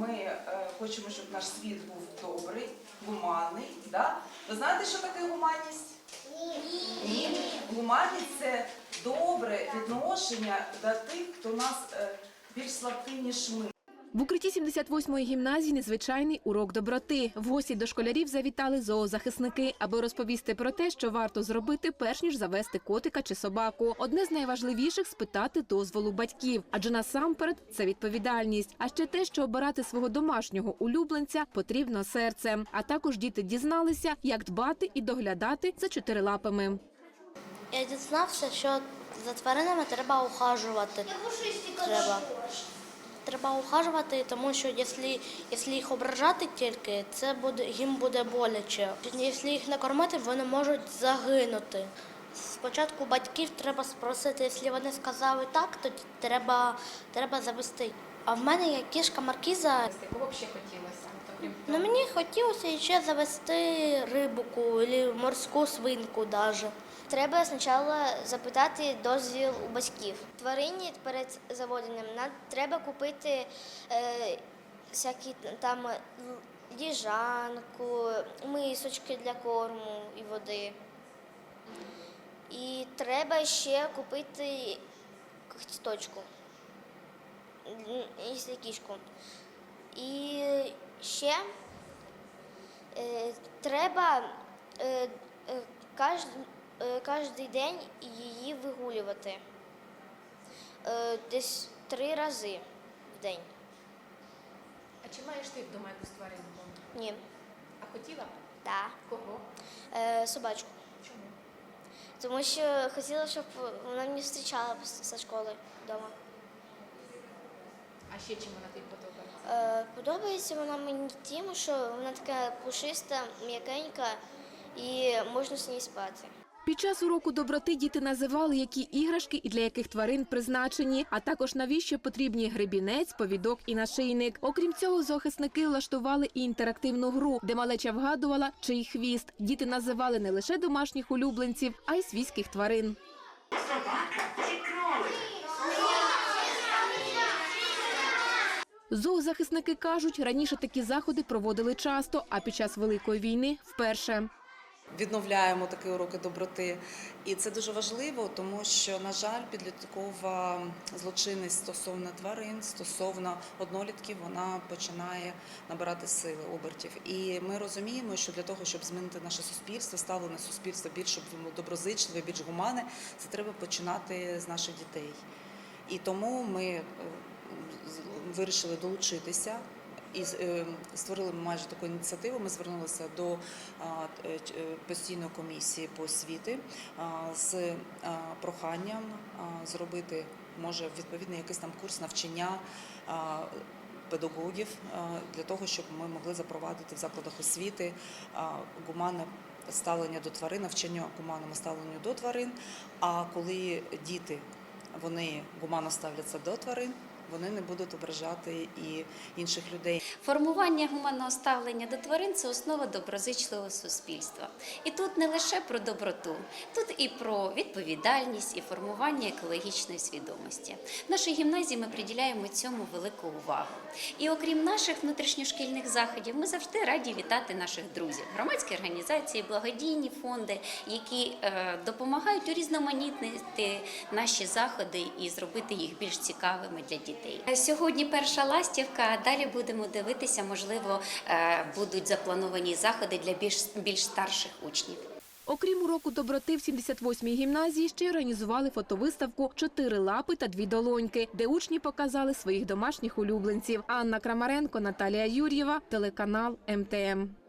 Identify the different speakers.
Speaker 1: ми е, хочемо, щоб наш світ був добрий, гуманний. Да? Ви знаєте, що таке гуманність? Ні. Гуманність це добре відношення до тих, хто нас е, більш слабкий, ніж ми.
Speaker 2: В укритті 78-ї гімназії незвичайний урок доброти. В гості до школярів завітали зоозахисники, аби розповісти про те, що варто зробити, перш ніж завести котика чи собаку. Одне з найважливіших спитати дозволу батьків, адже насамперед це відповідальність. А ще те, що обирати свого домашнього улюбленця потрібно серцем. А також діти дізналися, як дбати і доглядати за чотирилапими.
Speaker 3: Я дізнався, що за тваринами треба ухажувати. Треба. Треба ухажувати, тому що якщо, їх ображати тільки, це буде, їм буде боляче. Якщо їх не вони можуть загинути. Спочатку батьків треба спросити, якщо вони сказали так, то треба, треба завести. А в мене є кішка Маркіза.
Speaker 4: Кого б ще хотілося?
Speaker 3: Ну, мені хотілося ще завести рибку або морську свинку навіть.
Speaker 5: Треба спочатку запитати дозвіл у батьків. Тварині перед заводенням треба купити е, всякі там л- їжанку, мисочки для корму і води. І треба ще купити кісточку, м, якщо кішку. І ще е, треба е, е, кожен, е, кожен день її вигулювати. Е, десь три рази в день.
Speaker 4: А чи маєш ти вдома якусь тваринку?
Speaker 5: Ні,
Speaker 4: А хотіла
Speaker 5: так.
Speaker 4: Кого?
Speaker 5: Е, собачку.
Speaker 4: Чому?
Speaker 5: Тому що хотіла, щоб вона мені зустрічала після школи вдома.
Speaker 4: А ще чим вона тобі подобається?
Speaker 5: Е, подобається вона мені тим, що вона така пушиста, м'якенька і можна з нею спати.
Speaker 2: Під час уроку доброти діти називали, які іграшки і для яких тварин призначені, а також навіщо потрібні гребінець, повідок і нашийник. Окрім цього, захисники влаштували і інтерактивну гру, де малеча вгадувала, чий хвіст. Діти називали не лише домашніх улюбленців, а й свійських тварин. Зоозахисники кажуть, раніше такі заходи проводили часто, а під час великої війни вперше.
Speaker 6: відновляємо такі уроки доброти. І це дуже важливо, тому що, на жаль, підліткова злочинність стосовно тварин, стосовно однолітків, вона починає набирати сили обертів. І ми розуміємо, що для того, щоб змінити наше суспільство, ставлення суспільства більш доброзичливе, більш гумане, це треба починати з наших дітей. І тому ми е, вирішили долучитися. І е, створили майже таку ініціативу. Ми звернулися до е, е, постійної комісії по освіти з проханням зробити може відповідний якийсь там курс навчання педагогів для того, щоб ми могли запровадити в закладах освіти гуманне ставлення до тварин, навчання гуманному ставленню до тварин. А коли діти вони гуманно ставляться до тварин, вони не будуть ображати і інших людей.
Speaker 7: Формування гуманного ставлення до тварин це основа доброзичливого суспільства. І тут не лише про доброту, тут і про відповідальність, і формування екологічної свідомості. В нашій гімназії ми приділяємо цьому велику увагу. І окрім наших внутрішньошкільних заходів, ми завжди раді вітати наших друзів, громадські організації, благодійні фонди, які е, допомагають урізноманітнити наші заходи і зробити їх більш цікавими для дітей. Е, Сьогодні перша ластівка, далі будемо дивитися, можливо, е, будуть заплановані заходи для більш, більш старших учнів.
Speaker 2: Окрім уроку доброти в 78-й гімназії ще організували фотовиставку Чотири лапи та дві долоньки, де учні показали своїх домашніх улюбленців. Анна Крамаренко, Наталія Юр'єва, телеканал МТМ.